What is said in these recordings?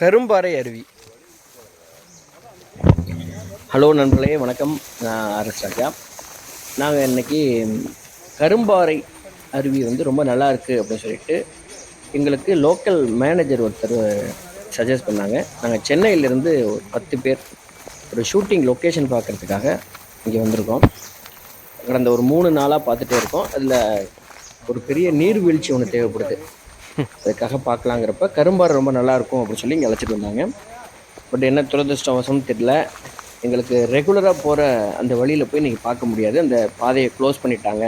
கரும்பாறை அருவி. ஹலோ நண்பர்களே வணக்கம். நான் ஆர்எஸ் ராஜா. நாங்கள் இன்றைக்கி கரும்பாறை அருவி வந்து ரொம்ப நல்லா இருக்குது அப்படின்னு சொல்லிட்டு எங்களுக்கு லோக்கல் மேனேஜர் ஒருத்தர் சஜஸ்ட் பண்ணாங்க. நாங்கள் சென்னையிலேருந்து ஒரு பத்து பேர் ஒரு ஷூட்டிங் லொக்கேஷன் பார்க்குறதுக்காக இங்கே வந்திருக்கோம். கடந்த ஒரு மூணு நாளாக பார்த்துட்டே இருக்கோம். அதில் ஒரு பெரிய நீர்வீழ்ச்சி ஒன்று தேவைப்படுது. அதுக்காக பார்க்கலாங்கிறப்ப கரும்பாறை ரொம்ப நல்லா இருக்கும் அப்படின்னு சொல்லி இங்கே அழைச்சிட்டு வந்தாங்க. பட் என்ன துரதிருஷ்டவசம் தெரியல. எங்களுக்கு ரெகுலராக போகிற அந்த வழியில் போய் நீங்கள் பார்க்க முடியாது. அந்த பாதையை க்ளோஸ் பண்ணிட்டாங்க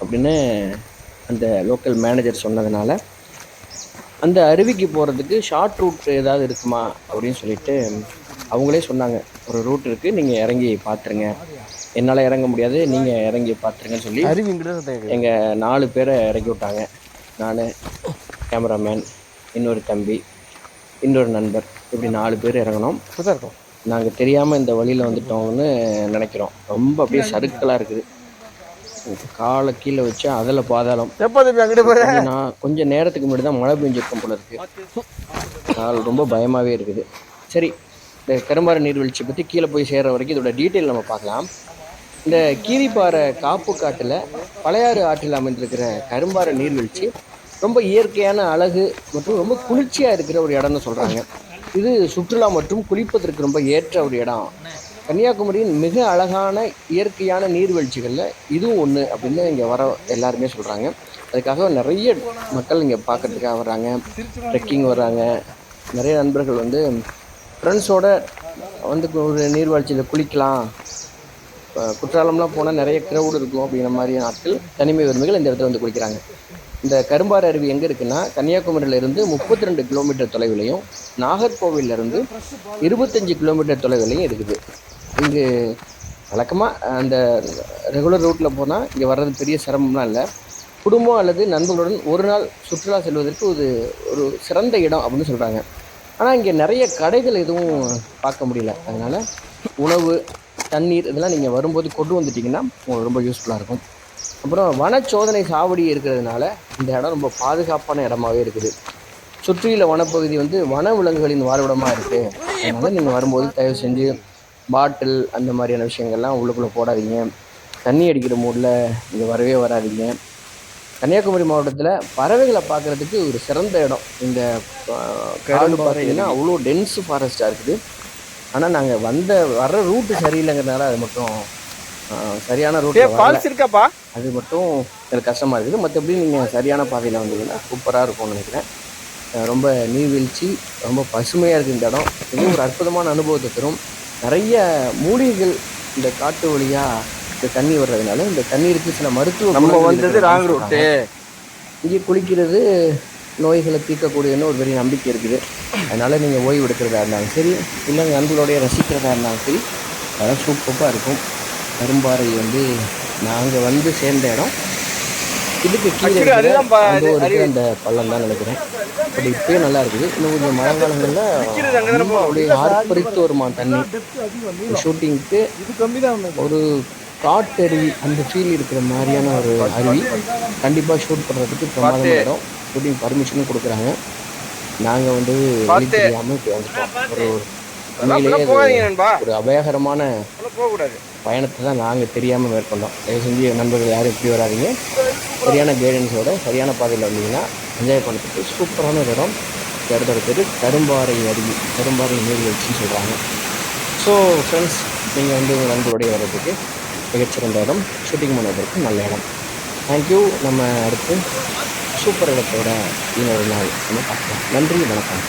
அப்படின்னு அந்த லோக்கல் மேனேஜர் சொன்னதுனால அந்த அருவிக்கு போகிறதுக்கு ஷார்ட் ரூட் ஏதாவது இருக்குமா அப்படின்னு சொல்லிட்டு அவங்களே சொன்னாங்க. ஒரு ரூட் இருக்குது நீங்கள் இறங்கி பார்த்துருங்க. என்னால் இறங்க முடியாது நீங்கள் இறங்கி பார்த்துருங்கன்னு சொல்லி எங்கள் நாலு பேரை இறக்கி விட்டாங்க. நான் கேமராமேன் இன்னொரு தம்பி இன்னொரு நண்பர் இப்படி நாலு பேர் இறங்கினோம் இருக்கும் நாங்கள் தெரியாமல் இந்த வழியில் வந்துட்டோம்னு நினைக்கிறோம். ரொம்ப அப்படியே சறுக்கலாக இருக்குது. காலை கீழே வச்சா அதில் பாதாளம். நான் கொஞ்சம் நேரத்துக்கு முன்னாடி தான் மழை பெஞ்சிருக்கும் போல இருக்கு. கால் ரொம்ப பயமாகவே இருக்குது. சரி இந்த கரும்பாறை நீர்வீழ்ச்சி பற்றி கீழே போய் சேர்ற வரைக்கும் இதோட டீட்டெயில் நம்ம பார்க்கலாம். இந்த கீரிப்பாறை காப்பு காட்டில் பழையாறு ஆற்றில் அமைந்திருக்கிற கரும்பாறை நீர்வீழ்ச்சி ரொம்ப இயற்கையான அழகு மற்றும் ரொம்ப குளிர்ச்சியாக இருக்கிற ஒரு இடம்னு சொல்கிறாங்க இது சுற்றுலா மற்றும் குளிப்பதற்கு ரொம்ப ஏற்ற ஒரு இடம். கன்னியாகுமரியின் மிக அழகான இயற்கையான நீர்வீழ்ச்சிகளில் இதுவும் ஒன்று அப்படின்னு இங்கே வர எல்லாருமே சொல்கிறாங்க அதுக்காக நிறைய மக்கள் இங்கே பார்க்கறதுக்காக வர்றாங்க. ட்ரெக்கிங் வர்றாங்க. நிறைய நண்பர்கள் வந்து ஃப்ரெண்ட்ஸோட வந்து ஒரு நீர்வீழ்ச்சியில் குளிக்கலாம். குற்றாலம்லாம் போனால் நிறைய க்ரௌடு இருக்கும் அப்படிங்கிற மாதிரியான ஆட்கள் தனிமை உரிமைகள் இந்த இடத்துல வந்து குளிக்கிறாங்க. இந்த கரும்பாறு அருவி எங்கே இருக்குன்னா கன்னியாகுமரியிலிருந்து முப்பத்தி ரெண்டு கிலோமீட்டர் தொலைவிலையும் நாகர்கோவிலிருந்து இருபத்தஞ்சி கிலோமீட்டர் தொலைவிலையும் இருக்குது. இங்கு வழக்கமாக அந்த ரெகுலர் ரூட்டில் போனால் இங்கே வர்றது பெரிய சிரமம்லாம் இல்லை. குடும்பம் அல்லது நண்பர்களுடன் ஒரு நாள் சுற்றுலா செல்வதற்கு ஒரு ஒரு சிறந்த இடம் அப்படின்னு சொல்கிறாங்க ஆனால் இங்கே நிறைய கடைகள் எதுவும் பார்க்க முடியல. அதனால் உணவு தண்ணீர் இதெல்லாம் நீங்கள் வரும்போது கொண்டு வந்துட்டிங்கன்னா உங்களுக்கு ரொம்ப யூஸ்ஃபுல்லாக இருக்கும். அப்புறம் வனச்சோதனை சாவடி இருக்கிறதுனால இந்த இடம் ரொம்ப பாதுகாப்பான இடமாவே இருக்குது. சுற்றியுள்ள வனப்பகுதி வந்து வன விலங்குகளின் வாழ்விடமாக இருக்குது அதனால் நீங்கள் வரும்போது தயவு செஞ்சு பாட்டில் அந்த மாதிரியான விஷயங்கள்லாம் உள்ளுக்குள்ளே போடாதீங்க. தண்ணி அடிக்கிற மூடில் இங்கே வரவே வராதீங்க. கன்னியாகுமரி மாவட்டத்தில் பறவைகளை பார்க்குறதுக்கு ஒரு சிறந்த இடம். இந்த காடு பார்த்தீங்கன்னா அவ்வளோ டென்ஸ் ஃபாரஸ்ட்டாக இருக்குது. ஆனால் நாங்கள் வந்த வர்ற ரூட்டு சரியில்லைங்கிறதுனால அது மட்டும் சரியான ரூட் ஃபால்ஸ் இருக்காப்பா? அது மட்டும் எனக்கு கஷ்டமாக இருக்குது. மற்றபடி நீங்கள் சரியான பாதையில் வந்தீங்கன்னா சூப்பராக இருக்கும்னு நினைக்கிறேன். ரொம்ப நீர்வீழ்ச்சி ரொம்ப பசுமையாக இருக்குது இந்த இடம். இது ஒரு அற்புதமான அனுபவத்தை தரும். நிறைய மூலிகைகள் இந்த காட்டு வழியாக இந்த தண்ணி வர்றதுனால இந்த தண்ணீருக்கு சில மருத்துவ நம்ம வந்தது ராங். ரூட்டு இங்கே குளிக்கிறது நோய்களை தீர்க்கக்கூடியன்னு ஒரு பெரிய நம்பிக்கை இருக்குது. அதனால் நீங்கள் ஓய்வு எடுக்கிறதா இருந்தாலும் சரி இல்லை நண்பர்களோடைய ரசிக்கிறதா இருந்தாலும் சரி அதெல்லாம் சூப்பராக இருக்கும். கரும்பாறை வந்து நாங்கள் வந்து சேர்ந்த இடம். இதுக்கு கீழே அந்த ஒரு. அந்த பள்ளம் தான் நினைக்கிறேன். பட் இப்பயே நல்லா இருக்குது. இன்னும் கொஞ்சம் மழை காலங்களில் ரொம்ப அப்படியே ஆர்ப்பரித்து வருமா தண்ணி? ஷூட்டிங்க்கு ஒரு காட்டருவி அந்த ஃபீல் இருக்கிற மாதிரியான ஒரு அருவி. கண்டிப்பாக ஷூட் பண்ணுறதுக்கு பிரமாதமான இடம். ஷூட்டிங் பர்மிஷனும் கொடுக்குறாங்க. நாங்கள் வந்து வழி தெரியாமல் இப்படி வந்துட்டோம். ஒரு உண்மையிலேயே ஒரு அபாயகரமான பயணத்தை தான் நாங்கள் தெரியாமல் மேற்கொண்டோம். தயவு செஞ்சு நண்பர்கள் யாரும் இப்படி வராதீங்க. சரியான கைடன்ஸோடு சரியான பாதையில் வந்தீங்கன்னா என்ஜாய் பண்ணுறதுக்கு சூப்பரான இடம். இந்த இடத்தோட பேர் கரும்பாறை அருவி. கரும்பாறை நீர்வீழ்ச்சின்னு சொல்கிறாங்க ஸோ ஃப்ரெண்ட்ஸ் நீங்கள் வந்து உங்கள் நண்பருடைய வர்றதுக்கு மிகச்சிறந்த இடம். ஷூட்டிங் பண்ணுவதற்கு நல்ல இடம். தேங்க்யூ நம்ம அடுத்து சூப்பர் இடத்தோட இன்னொரு நாள் நம்ம பார்க்கலாம். நன்றி வணக்கம்.